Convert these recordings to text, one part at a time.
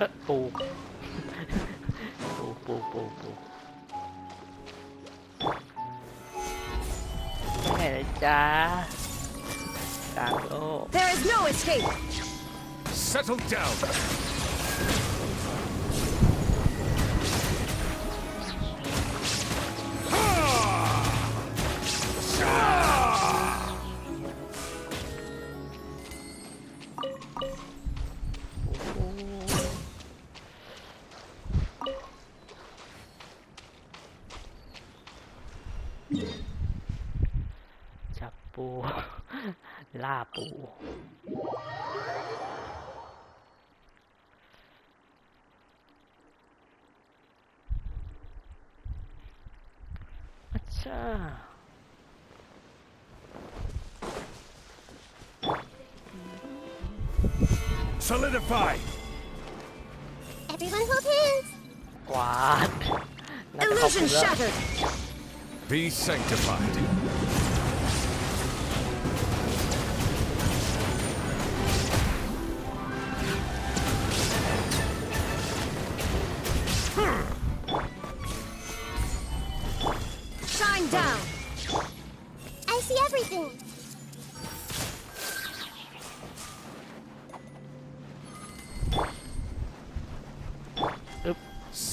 เอ้อปู ปูปูปูปูไปไหนเลยจ้ากลางโลก There is no escape. Settle down. 拉布。আচ্ছা Solidify! Everyone hold hands! What? Illusion shattered! Be sanctified!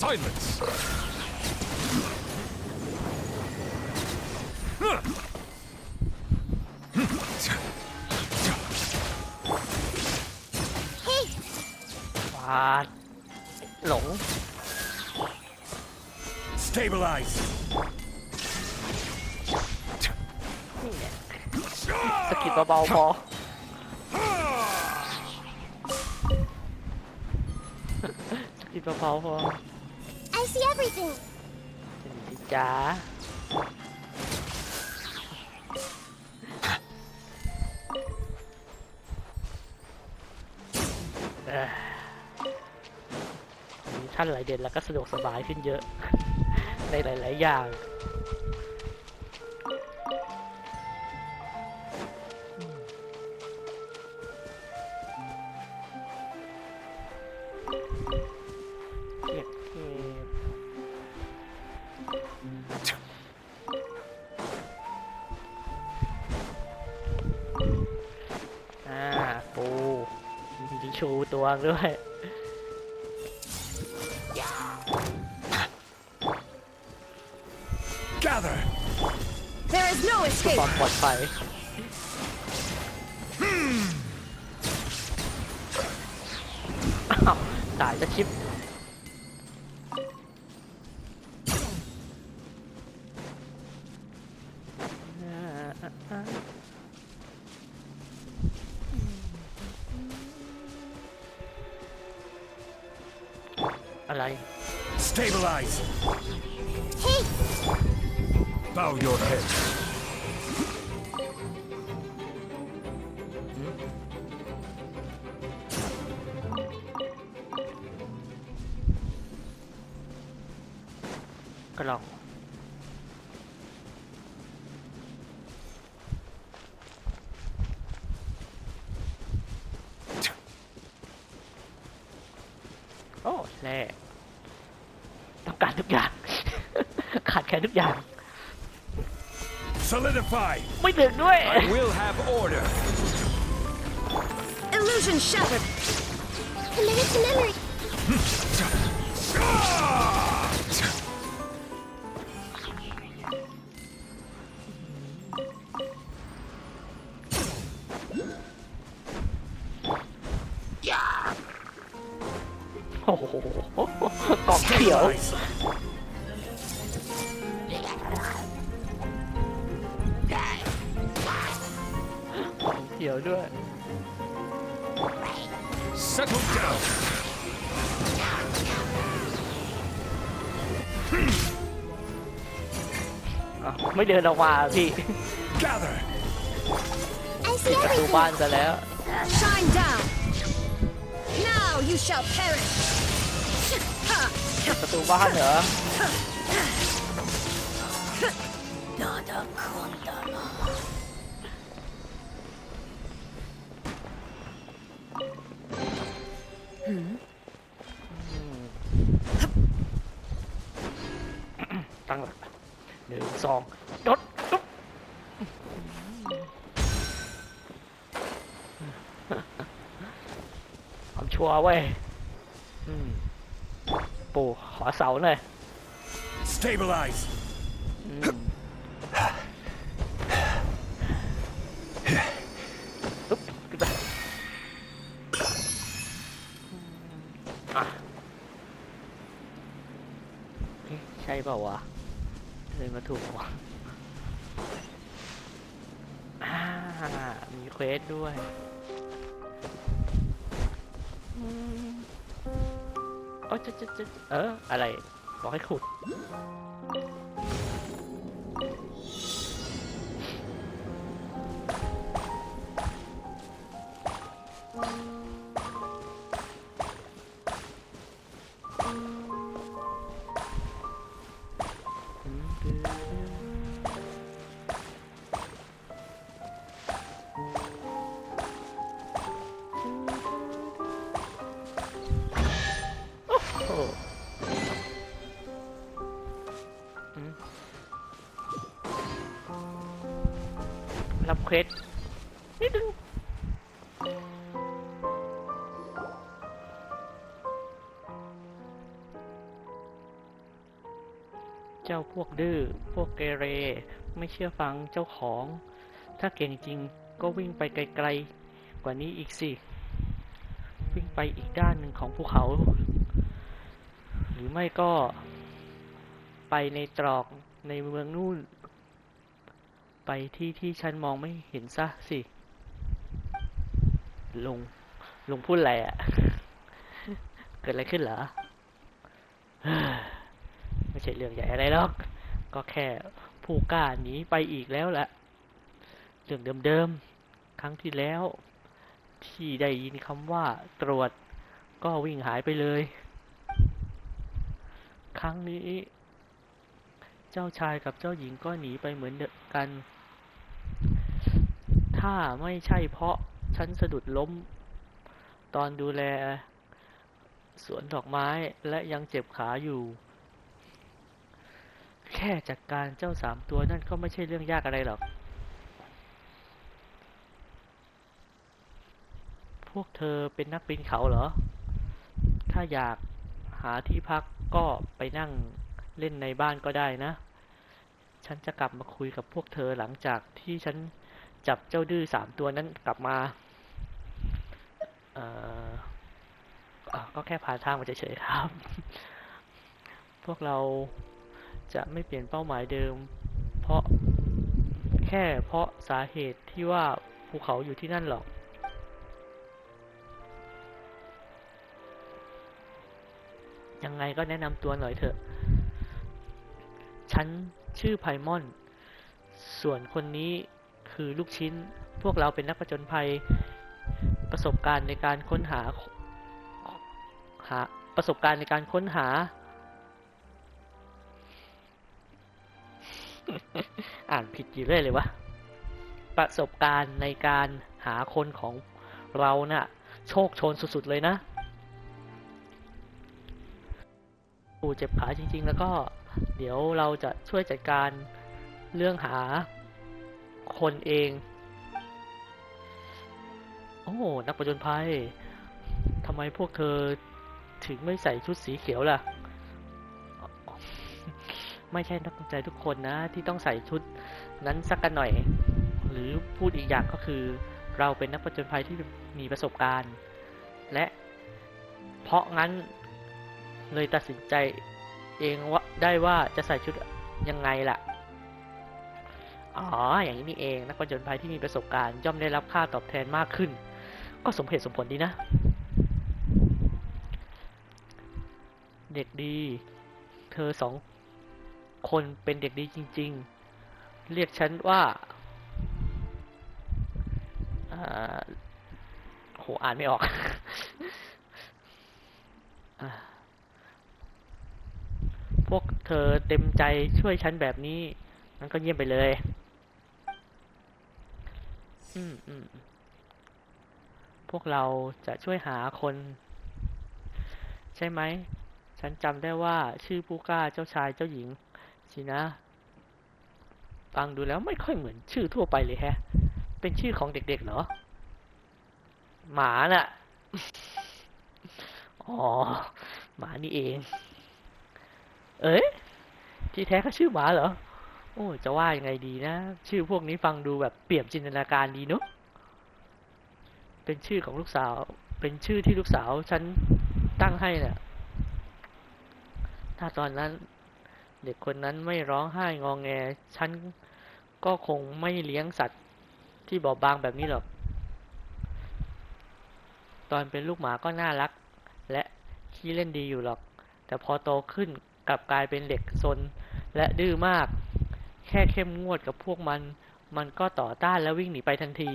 Silence. Hey, กวาดหลง Stabilize. นี่แหละสกิดเบาๆพอสกิดเบาๆพอ I see everything. สิจ้าท่านหลายเด่นแล้วก็สะดวกสบายขึ้นเยอะ ในหลาย ๆ อย่าง ด้วย Gather. There is no ค escape. วามปลอดภัย อะไร Stabilize. Hey, Bow your head. ขาดแคลนทุกอย่าง Solidify. ไม่ถึงด้วย I will have order. illusion shattered. Committed to memory. เดินออกมาพี่ประตูบ้านซะแล้วประตูบ้านเหรอ ตั้งหลักหนึ่งสอง ชัวร์เว้ยปู่ขอเสาหน่อย Stabilize. อืมปึ๊บขึ้นไปอะใช่เปล่าวะเดินมาถูกวะอ่ามีเควสด้วย โอ้จะจะจะเออ อะไร บอกให้ขุด เควสนิดนึงเจ้าพวกดื้อ พวกเกเร ไม่เชื่อฟังเจ้าของ ถ้าเก่งจริงก็วิ่งไปไกลๆ กว่านี้อีกสิ วิ่งไปอีกด้านหนึ่งของภูเขา หรือไม่ก็ไปในตรอกในเมืองนู่น ไปที่ที่ฉันมองไม่เห็นซะสิลุงลุงพูดอะไรอะ่ะ เกิดอะไรขึ้นเหรอ ไม่ใช่เรื่องใหญ่อะไรหรอก ก็แค่ผู้กล้าหนีไปอีกแล้วแหละเรื่องเดิมๆ ครั้งที่แล้ว ที่ได้ยินคำว่าตรวจ ก็วิ่งหายไปเลย ครั้งนี้ เจ้าชายกับเจ้าหญิงก็หนีไปเหมือนเดิมกัน ถ้าไม่ใช่เพราะฉันสะดุดล้ม ตอนดูแล สวนดอกไม้และยังเจ็บขาอยู่ แค่จัดการเจ้าสามตัวนั่นก็ไม่ใช่เรื่องยากอะไรหรอก พวกเธอเป็นนักปีนเขาเหรอ ถ้าอยากหาที่พักก็ไปนั่งเล่นในบ้านก็ได้นะ ฉันจะกลับมาคุยกับพวกเธอหลังจากที่ฉัน จับเจ้าดื้อสามตัวนั้นกลับมาเอ่อก็แค่ผ่านทางมาเฉยๆครับ พวกเราจะไม่เปลี่ยนเป้าหมายเดิม เพราะแค่เพราะสาเหตุที่ว่าภูเขาอยู่ที่นั่นหรอก ยังไงก็แนะนำตัวหน่อยเถอะ ฉันชื่อไพมอน ส่วนคนนี้ คือลูกชิ้น พวกเราเป็นนักผจญภัย ประสบการณ์ในการค้นหาหาประสบการณ์ในการค้นหา อ่านผิดอยู่เรื่อยเลยวะ ประสบการณ์ในการหาคนของเราน่ะ โชคชนสุดๆเลยนะปู่เจ็บขาจริงๆ แล้วก็เดี๋ยวเราจะช่วยจัดการเรื่องหา คนเอง โอ้ นักประจนภัยทำไมพวกเธอถึงไม่ใส่ชุดสีเขียวล่ะ ไม่ใช่นักใจทุกคนนะ ที่ต้องใส่ชุดนั้นสักกันหน่อย หรือพูดอีกอย่างก็คือ เราเป็นนักประจนภัยที่มีประสบการณ์ และเพราะงั้นเลยตัดสินใจเองว่าได้ว่าจะใส่ชุดยังไงล่ะ อ๋อ อย่างนี้นี่เอง นักผจญภัยที่มีประสบการณ์ย่อมได้รับค่าตอบแทนมากขึ้น ก็สมเหตุสมผลดีนะ เด็กดี เธอสองคนเป็นเด็กดีจริง ๆ เรียกฉันว่าอ่าโห อ่านไม่ออกอพวกเธอเต็มใจช่วยฉันแบบนี้ มันก็เยี่ยมไปเลย อืมอืมพวกเราจะช่วยหาคน ใช่ไหม ฉันจำได้ว่าชื่อผู้กล้าเจ้าชายเจ้าหญิง สินะ ฟังดูแล้วไม่ค่อยเหมือนชื่อทั่วไปเลยแฮะ เป็นชื่อของเด็กๆเหรอ หมาน่ะ อ๋อ หมานี่เอง เอ้ย ที่แท้ก็ชื่อหมาเหรอ โอ้ จะว่ายังไงดีนะ ชื่อพวกนี้ฟังดูแบบเปี่ยมจินตนาการดีเนอะเป็นชื่อของลูกสาว เป็นชื่อที่ลูกสาวฉันตั้งให้น่ะ ถ้าตอนนั้น เด็กคนนั้นไม่ร้องไห้งองแง ฉันก็คงไม่เลี้ยงสัตว์ที่บอบบางแบบนี้หรอก ตอนเป็นลูกหมาก็น่ารัก และขี้เล่นดีอยู่หรอก แต่พอโตขึ้นกลับกลายเป็นเด็กซนและดื้อมาก แค่เข้มงวดกับพวกมัน มันก็ต่อต้านและวิ่งหนีไปทันที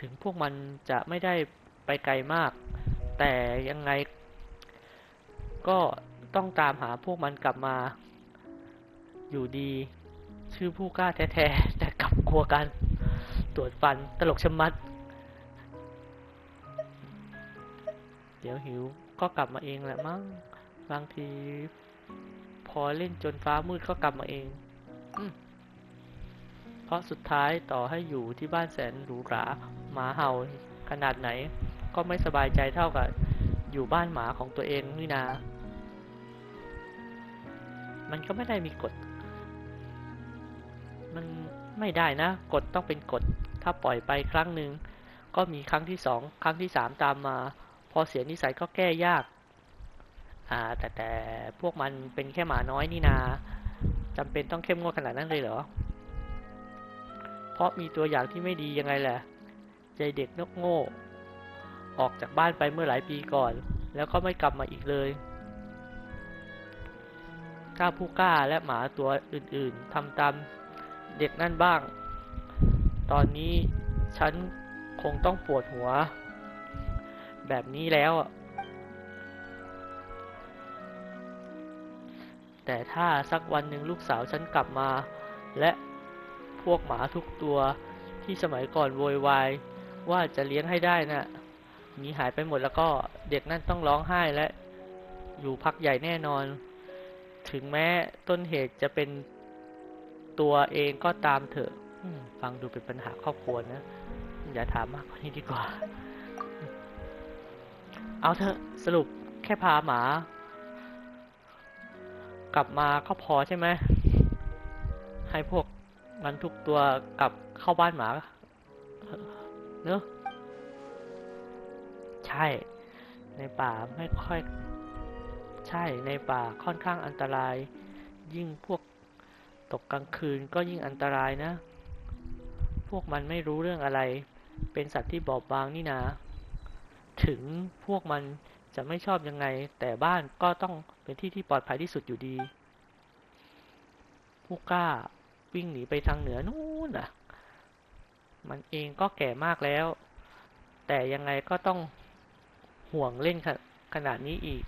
ถึงพวกมันจะไม่ได้ไปไกลมาก แต่ยังไง ก็ต้องตามหาพวกมันกลับมา อยู่ดี ชื่อผู้กล้าแท้ๆ แต่กลับกลัวกัน ตรวจฟันตลกชะมัด เดี๋ยวหิวก็กลับมาเองแหละมั้งบางที พอเล่นจนฟ้ามืดก็กลับมาเองอมเพราะสุดท้ายต่อให้อยู่ที่บ้านแสนหรูหราหมาเห่าขนาดไหน ก็ไม่สบายใจเท่ากับอยู่บ้านหมาของตัวเองนี่นา มันก็ไม่ได้มีกฎ มันไม่ได้นะ กฎต้องเป็นกฎ ถ้าปล่อยไปครั้งหนึ่งก็มีครั้งที่สอง ครั้งที่สามตามมา พอเสียนิสัยก็แก้ยาก อ่า แต่แต่พวกมันเป็นแค่หมาน้อยนี่นาจำเป็นต้องเข้มงวดขนาดนั้นเลยเหรอ เพราะมีตัวอย่างที่ไม่ดียังไงแหละ ใจเด็กนกโง่ ออกจากบ้านไปเมื่อหลายปีก่อน แล้วก็ไม่กลับมาอีกเลยถ้าผู้กล้าและหมาตัวอื่นๆทำตามเด็กนั่นบ้าง ตอนนี้ฉันคงต้องปวดหัว แบบนี้แล้วอะ แต่ถ้าสักวันหนึ่งลูกสาวฉันกลับมา และพวกหมาทุกตัวที่สมัยก่อนโวยวายว่าจะเลี้ยงให้ได้น่ะหนีหายไปหมดแล้วก็เด็กนั่นต้องร้องไห้และ อยู่พักใหญ่แน่นอน ถึงแม้ต้นเหตุจะเป็นตัวเองก็ตามเถอะฟังดูเป็นปัญหาครอบครัวนะ อย่าถามมากกว่านี้ดีกว่า เอาเถอะสรุปแค่พาหมา กลับมาก็พอใช่ไหมให้พวกมันทุกตัวกลับเข้าบ้านหมาเนอะใช่ ในป่าไม่ค่อย ใช่ในป่าค่อนข้างอันตราย ยิ่งพวกตกกลางคืนก็ยิ่งอันตรายนะ พวกมันไม่รู้เรื่องอะไร เป็นสัตว์ที่บอบบางนี่นา ถึงพวกมันจะไม่ชอบยังไง แต่บ้านก็ต้อง เป็นที่ที่ปลอดภัยที่สุดอยู่ดี ผู้กล้าวิ่งหนีไปทางเหนือนู่นน่ะ มันเองก็แก่มากแล้ว แต่ยังไงก็ต้องห่วงเล่นขขนาดนี้อีก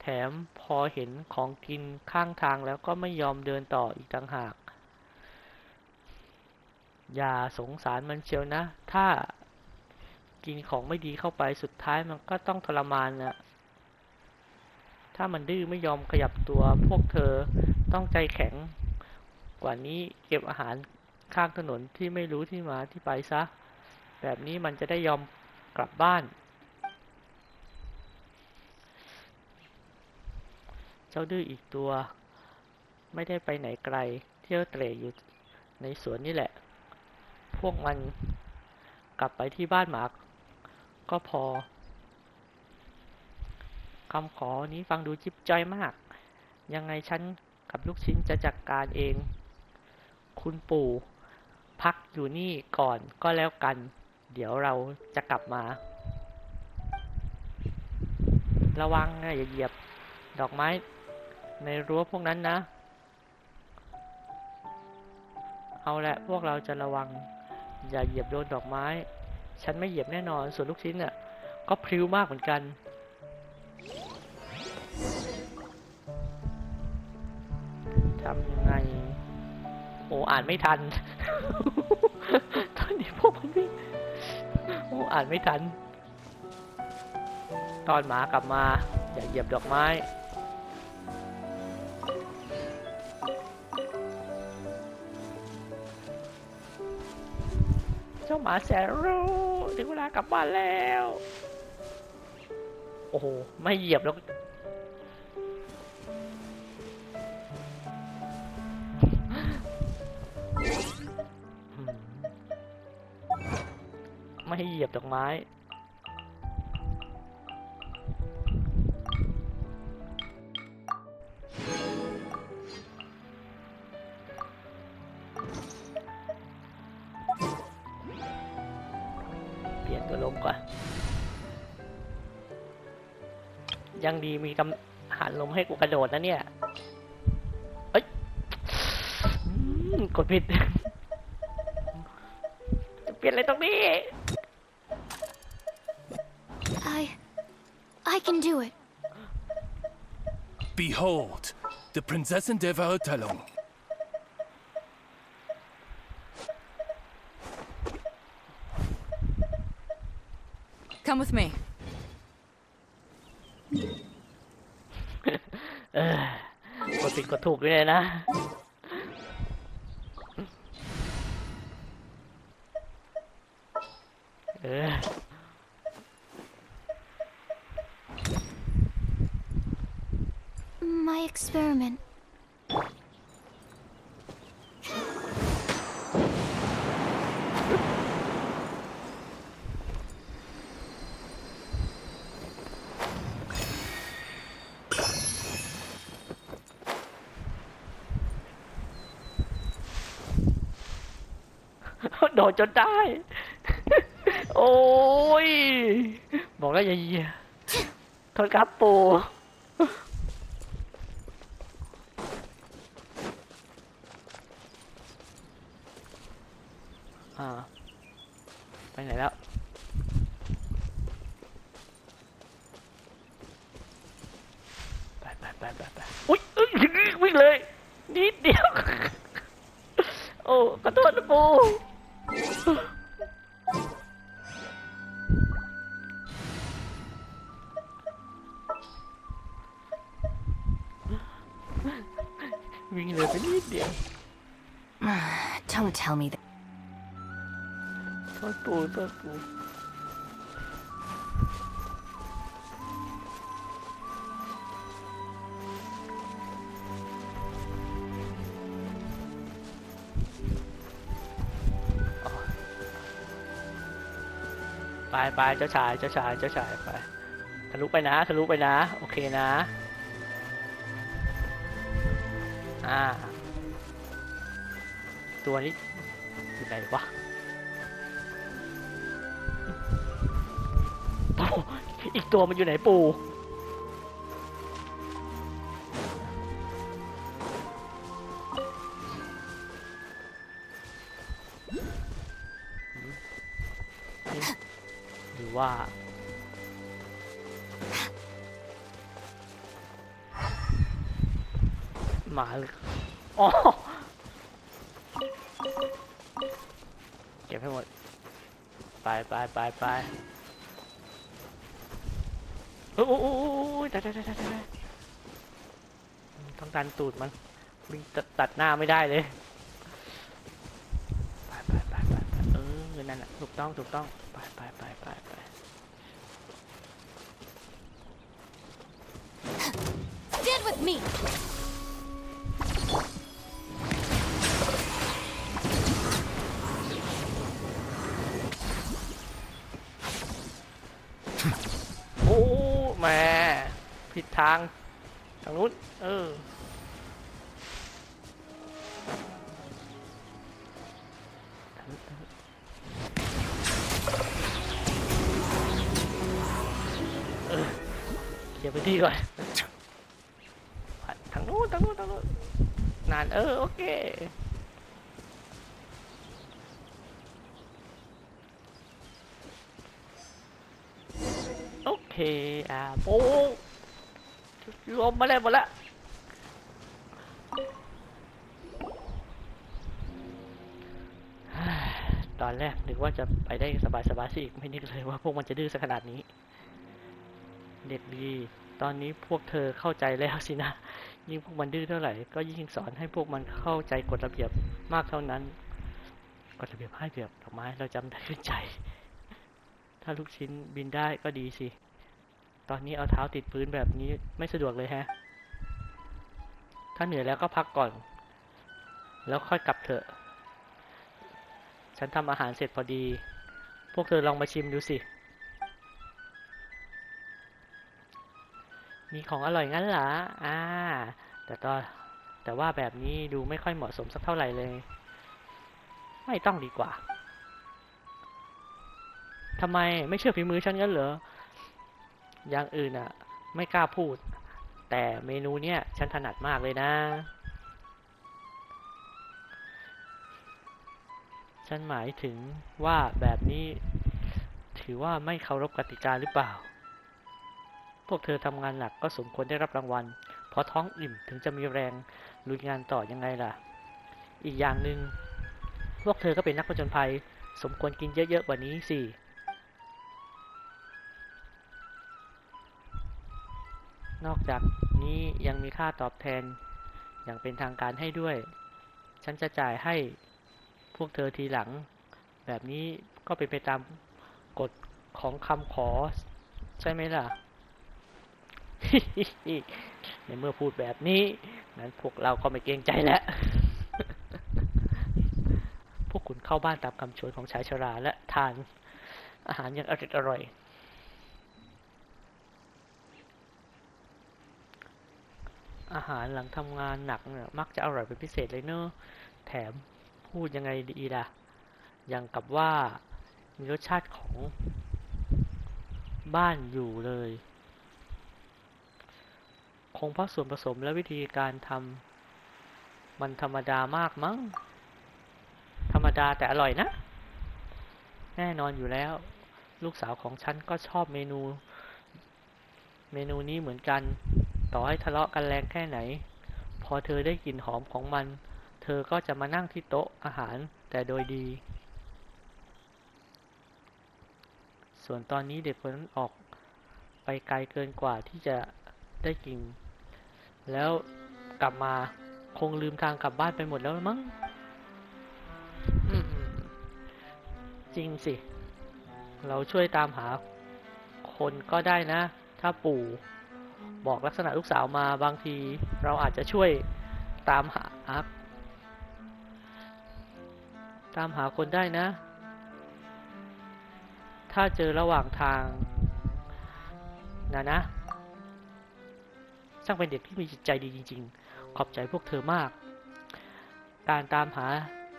แถมพอเห็นของกินข้างทางแล้วก็ไม่ยอมเดินต่ออีกต่างหาก อย่าสงสารมันเชียวนะ ถ้า กินของไม่ดีเข้าไปสุดท้ายมันก็ต้องทรมานนะถ้ามันดื้อไม่ยอมขยับตัว พวกเธอต้องใจแข็ง กว่านี้เก็บอาหารข้างถนนที่ไม่รู้ที่มาที่ไปซะ แบบนี้มันจะได้ยอมกลับบ้าน เจ้าดื้ออีกตัว ไม่ได้ไปไหนไกล เที่ยวเตร่อยู่ในสวนนี่แหละ พวกมันกลับไปที่บ้านหมา ก็พอคำขอนี้ฟังดูจิ๊บจ้อยมาก ยังไงฉันกับลูกชิ้นจะจัดการเอง คุณปู่พักอยู่นี่ก่อนก็แล้วกัน เดี๋ยวเราจะกลับมา ระวังนะอย่าเหยียบดอกไม้ ในรั้วพวกนั้นนะ เอาละพวกเราจะระวัง อย่าเหยียบโดนดอกไม้ ฉันไม่เหยียบแน่นอน ส่วนลูกชิ้นน่ะ ก็พริ้วมากเหมือนกัน ทำยังไง โอ้อ่านไม่ทัน ตอนนี้พวกมันวิ่งโอ้อ่านไม่ทัน ตอนหมากลับมา อย่าเหยียบดอกไม้ มาแซรูถึงเวลากลับบ้านแล้ว โอ้โห ไม่เหยียบแล้ว ไม่ให้เหยียบดอกไม้ ลี่ยนตัวลมก่อน ยังดีมีกำหันลมให้กูกระโดดนะเนี่ย เอ้ยอืมกดผิด จะเปลี่ยนอะไรตรงนี้ I. I can do it. Behold, the Prinzessin der Verurteilung. Come with me. เออกดผิดกดถูกด้วยนะ เออ My experiment. โดดจนได้ โอ้ย บอกแล้วอย่าเยียโทษครับปู่อ่า ไปไหนแล้วไปไปไปไปไปอุ้ยเอ้ยวิ่งเลย นิดเดียว โอ้ขอโทษนะปู วิ่งเลยไปนิดเดียว Don't tell me that. โทษปูโไปเจ้าชายเจ้าชายเจ้าชายไปทะลุไปนะทะลุไปนะ โอเคนะ อ่า ตัวนี้อยู่ไหนวะอีกตัวมันอยู่ไหนปู่ หมาหรืออ๋อเก็บให้หมด ไปไปไปไปโอ้โอ้โอ้โอ้โอ้ได้ได้ได้ได้ได้ต้องดันตูดมันวิ่งตัดตัดหน้าไม่ได้เลยไปไปไปไปเออนั่นแหละถูกต้องถูกต้องไปไปไปไปไป ผิดทางทางนู้น เออ เออเคลียร์พื้นที่ก่อน ทางนู้นทางนู้นทางนู้นนาน เออ โอเคโอเคอ่าโอ้ รวมมาแล้วหมดละตอนแรกนึกว่าจะไปได้สบายๆสิอีกไม่นึกเลยว่าพวกมันจะดื้อสักขนาดนี้ เด็กดี ตอนนี้พวกเธอเข้าใจแล้วสินะ ยิ่งพวกมันดื้อเท่าไหร่ ก็ยิ่งสอนให้พวกมันเข้าใจกฎระเบียบมากเท่านั้น กฎระเบียบให้เปรียบดอกไม้เราจำได้ขึ้นใจ ถ้าลูกชิ้นบินได้ก็ดีสิ ตอนนี้เอาเท้าติดพื้นแบบนี้ไม่สะดวกเลยแฮะ ถ้าเหนื่อยแล้วก็พักก่อน แล้วค่อยกลับเถอะ ฉันทำอาหารเสร็จพอดี พวกเธอลองมาชิมดูสิ มีของอร่อยงั้นเหรอ อ่า แต่ตอนแต่ว่าแบบนี้ดูไม่ค่อยเหมาะสมสักเท่าไหร่เลย ไม่ต้องดีกว่าทำไมไม่เชื่อฝีมือฉันงั้นเหรอ อย่างอื่นอะไม่กล้าพูด แต่เมนูเนี้ยฉันถนัดมากเลยนะ ฉันหมายถึงว่าแบบนี้ ถือว่าไม่เคารพกติกาหรือเปล่า พวกเธอทำงานหนักก็สมควรได้รับรางวัล เพราะท้องอิ่มถึงจะมีแรงลุยงานต่อยังไงล่ะ อีกอย่างหนึ่งพวกเธอก็เป็นนักผจญภัย สมควรกินเยอะๆกว่านี้สิ นอกจากนี้ยังมีค่าตอบแทนอย่างเป็นทางการให้ด้วย ฉันจะจ่ายให้พวกเธอทีหลัง แบบนี้ก็เป็นไปตามกฎของคำขอ ใช่ไหมล่ะ ในเมื่อพูดแบบนี้นั้นพวกเราก็ไม่เกรงใจแล้ว พวกคุณเข้าบ้านตามคำชวนของชายชราและทานอาหารอย่างอร่อย อาหารหลังทำงานหนักเนี่ยมักจะอร่อยเป็นพิเศษเลยเนอะแถมพูดยังไงดีล่ะ อย่างกับว่ามีรสชาติของบ้านอยู่เลย คงเพราะส่วนผสมและวิธีการทำมันธรรมดามากมั้ง ธรรมดาแต่อร่อยนะ แน่นอนอยู่แล้ว ลูกสาวของฉันก็ชอบเมนู เมนูนี้เหมือนกัน ต่อให้ทะเลาะกันแรงแค่ไหน พอเธอได้กลิ่นหอมของมัน เธอก็จะมานั่งที่โต๊ะอาหารแต่โดยดี ส่วนตอนนี้เด็กคนนั้นออกไปไกลเกินกว่าที่จะได้กลิ่นแล้วกลับมาคงลืมทางกลับบ้านไปหมดแล้วมั้งจริงสิ เราช่วยตามหาคนก็ได้นะ ถ้าปู่ บอกลักษณะลูกสาวมาบางทีเราอาจจะช่วยตามหาตามหาคนได้นะ ถ้าเจอระหว่างทางนะนะ ช่างเป็นเด็กที่มีจิตใจดีจริง ๆ ขอบใจพวกเธอมาก การตามหา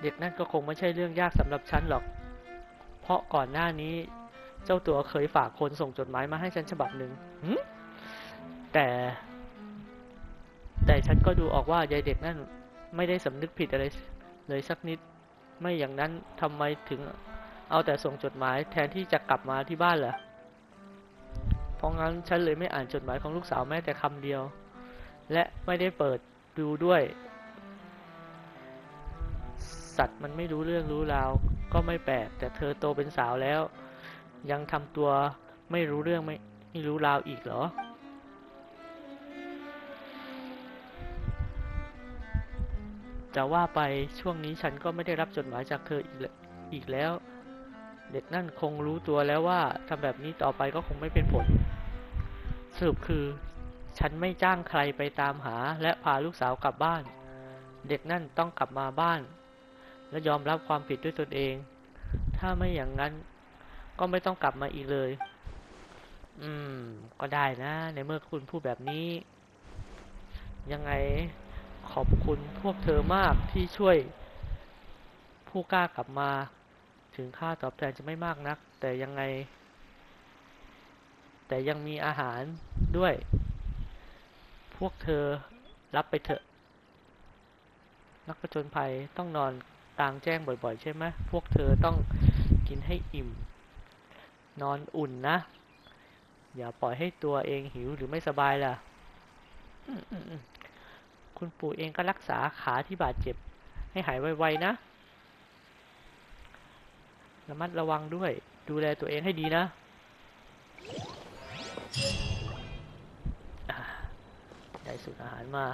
เด็กนั่นก็คงไม่ใช่เรื่องยากสำหรับฉันหรอก เพราะก่อนหน้านี้เจ้าตัวเคยฝากคนส่งจดหมายมาให้ฉันฉบับหนึ่งหึ แต่ แต่ฉันก็ดูออกว่ายายเด็กนั่นไม่ได้สำนึกผิดอะไรเลยสักนิด ไม่อย่างนั้นทำไมถึงเอาแต่ส่งจดหมายแทนที่จะกลับมาที่บ้านล่ะเพราะงั้นฉันเลยไม่อ่านจดหมายของลูกสาวแม้แต่คำเดียว และไม่ได้เปิดดูด้วย สัตว์มันไม่รู้เรื่องรู้ราวก็ไม่แปลกแต่เธอโตเป็นสาวแล้ว ยังทำตัวไม่รู้เรื่องไม่ไม่รู้ราวอีกเหรอ จะว่าไปช่วงนี้ฉันก็ไม่ได้รับจดหมายจากเธออีกแล้วอีกแล้ว เด็กนั่นคงรู้ตัวแล้วว่าทำแบบนี้ต่อไปก็คงไม่เป็นผลสรุปคือ ฉันไม่จ้างใครไปตามหาและพาลูกสาวกลับบ้าน เด็กนั่นต้องกลับมาบ้าน และยอมรับความผิดด้วยตนเอง ถ้าไม่อย่างนั้น ก็ไม่ต้องกลับมาอีกเลย อืม ก็ได้นะ ในเมื่อคุณพูดแบบนี้ ยังไง ขอบคุณพวกเธอมากที่ช่วย ผู้กล้ากลับมา ถึงค่าตอบแทนจะไม่มากนัก แต่ยังไง แต่ยังมีอาหารด้วย พวกเธอรับไปเถอะ นักประจนภัยต้องนอนกลางแจ้งบ่อยๆ ใช่ไหมพวกเธอต้องกินให้อิ่ม นอนอุ่นนะ อย่าปล่อยให้ตัวเองหิวหรือไม่สบายล่ะ คุณปู่เองก็รักษาขาที่บาดเจ็บ ให้หายไวๆนะ ระมัดระวังด้วย ดูแลตัวเองให้ดีนะ ได้สูตรอาหารมา